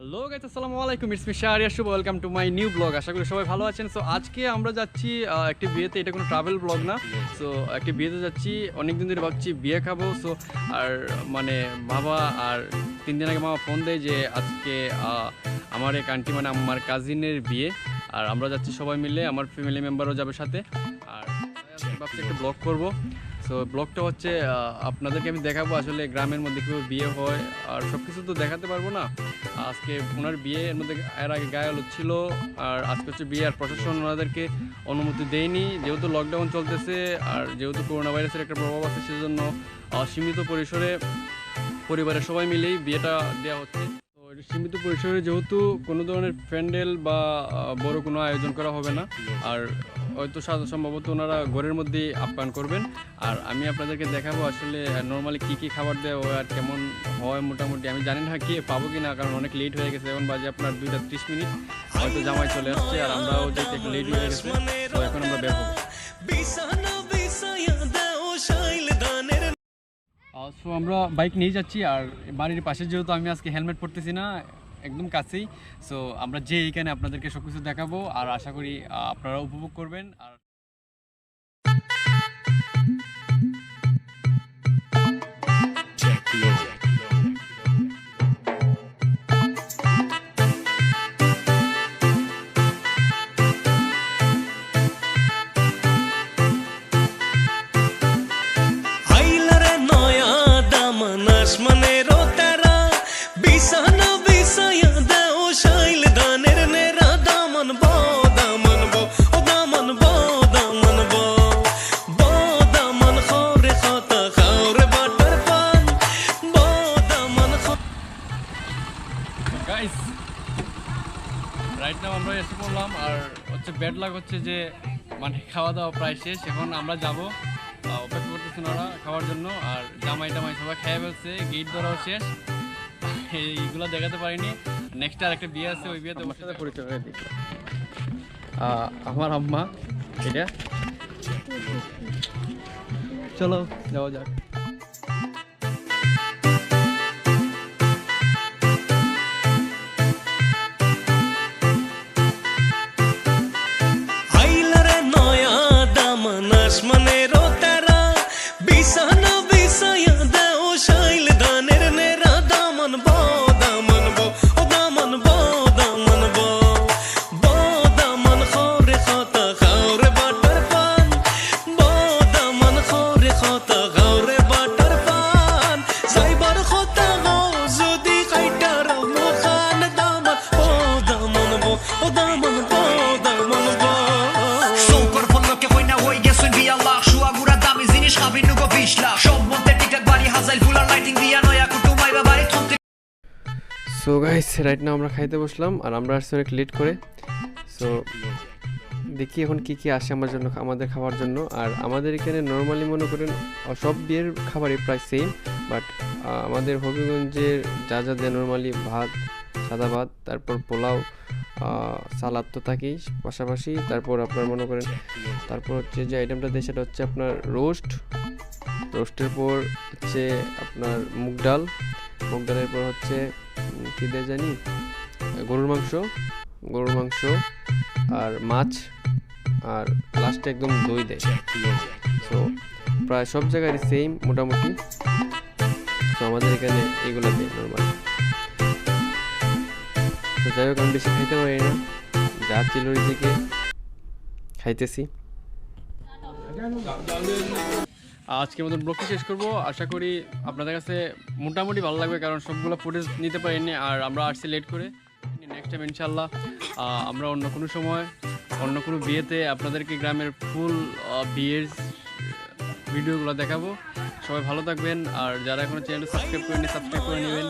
Hello guys আসসালামু আলাইকুম it's me Shahriar Shuvo welcome to my new blog আশা করি সবাই ভালো আছেন। সো আজকে আমরা যাচ্ছি একটি বিয়েতে। এটা কোনো ট্রাভেল ব্লগ না। সো একটি বিয়েতে যাচ্ছি। অনেক দিন ধরে ভাবছি বিয়ে খাব। সো আর মানে বাবা আর তিন দিন আগে মামা ফোন দেয় যে, আজকে আমার এক আন্টি মানে আমার কাজিনের বিয়ে। আর আমরা যাচ্ছি সবাই মিলে। আমার ফ্যামিলি মেম্বারও যাবে সাথে। আর ভাবছি একটা ব্লগ করব। সো ব্লগটা হচ্ছে আপনাদেরকে আমি দেখাবো আসলে গ্রামের মধ্যে কীভাবে বিয়ে হয়, আর সব কিছু তো দেখাতে পারব না। আজকে ওনার বিয়ে, এর মধ্যে এর আগে গায়ে ছিল, আর আজকে হচ্ছে বিয়ে, আর প্রশাসন ওনাদেরকে অনুমতি দেয়নি। যেহেতু লকডাউন চলতেছে, আর যেহেতু করোনা ভাইরাসের একটা প্রভাব আছে, সেজন্য সীমিত পরিসরে পরিবারের সবাই মিলেই বিয়েটা দেওয়া হচ্ছে। সীমিত পরিসরে যেহেতু কোনো ধরনের প্যান্ডেল বা বড় কোনো আয়োজন করা হবে না। আর হয়তো সম্ভবত ওনারা ঘরের মধ্যেই আপ্যায়ন করবেন। আর আমি আপনাদেরকে দেখাবো আসলে নর্মালি কী কী খাবার দেওয়া হয় আর কেমন হয় মোটামুটি। আমি জানি না কি, পাবো কি না কারণ অনেক লেট হয়ে গেছে। এখন বাজে আপনার দুইটা ত্রিশ মিনিট। হয়তো জামাই চলে আসছে আর আমরাও যেতে একটু লেট হয়ে গেছে। তো এখন আমরা বের হব। সো আমরা বাইক নিয়ে যাচ্ছি আর বাড়ির পাশে যেহেতু আমি আজকে হেলমেট পরতেছি না, একদম কাছেই সো আমরা যে এখানে আপনাদেরকে সবকিছু দেখাবো আর আশা করি আপনারা উপভোগ করবেন আর আসমানের তারা বিছানা বিছাইয়া দাও শাইল ধানের নেরা দামন বো আর হচ্ছে ব্যাড লাগ হচ্ছে যে মানে খাওয়া দাওয়া প্রায় শেষ। এখন আমরা যাব করতেছেন ওরা খাওয়ার জন্য আর জামাই টামাই সবাই খেয়ে ফেলছে গেট ধরাও শেষ। এইগুলো দেখাতে পারিনি। নেক্সট আর একটা বিয়ে আছে ওই বিয়েতে আমার সাথে পরিচয় হয়ে দিই। আমার আম্মা এটা। চলো যাওয়া যাক। আসমানের সো গাইস রাইট না আমরা খাইতে বসলাম আর আমরা আসছি লেট করে। সো দেখি এখন কি কি আসে আমার জন্য, আমাদের খাবার জন্য। আর আমাদের এখানে নর্মালি মনে করেন, সব বিয়ের খাবারই প্রায় সেম বাট আমাদের হবিগঞ্জের যা যা দেয় নর্মালি ভাত, সাদা ভাত, তারপর পোলাও সালাদ তো থাকেই পাশাপাশি, তারপর আপনার মনে করেন, তারপর হচ্ছে যে আইটেমটা দেয় সেটা হচ্ছে আপনার রোস্ট রোস্টের পর হচ্ছে আপনার মুগ ডাল, মুগ ডালের পর হচ্ছে কী দেয় জানি? গরুর মাংস গরুর মাংস আর মাছ আর লাস্টে একদম দই দেয়। সো প্রায় সব জায়গায় সেম মোটামুটি। তো আমাদের এখানে এগুলো দেয় নর্মাল তো যাই হোক, আমি বেশি খাইতে পারি না। যা ছিল ওইদিকে খাইতেছি। মতন ব্লগটি শেষ করব। আশা করি আপনাদের কাছে মোটামুটি ভালো লাগবে, কারণ সবগুলো ফুটেজ নিতে পারিনি আর আমরা আসছি লেট করে। নেক্সট টাইম ইনশাল্লাহ আমরা অন্য কোনো সময়, অন্য কোনো বিয়েতে আপনাদেরকে গ্রামের ফুল বিয়ের ভিডিওগুলো দেখাবো। সবাই ভালো থাকবেন আর যারা এখনও চ্যানেলটা সাবস্ক্রাইব করেনি সাবস্ক্রাইব করে নেবেন।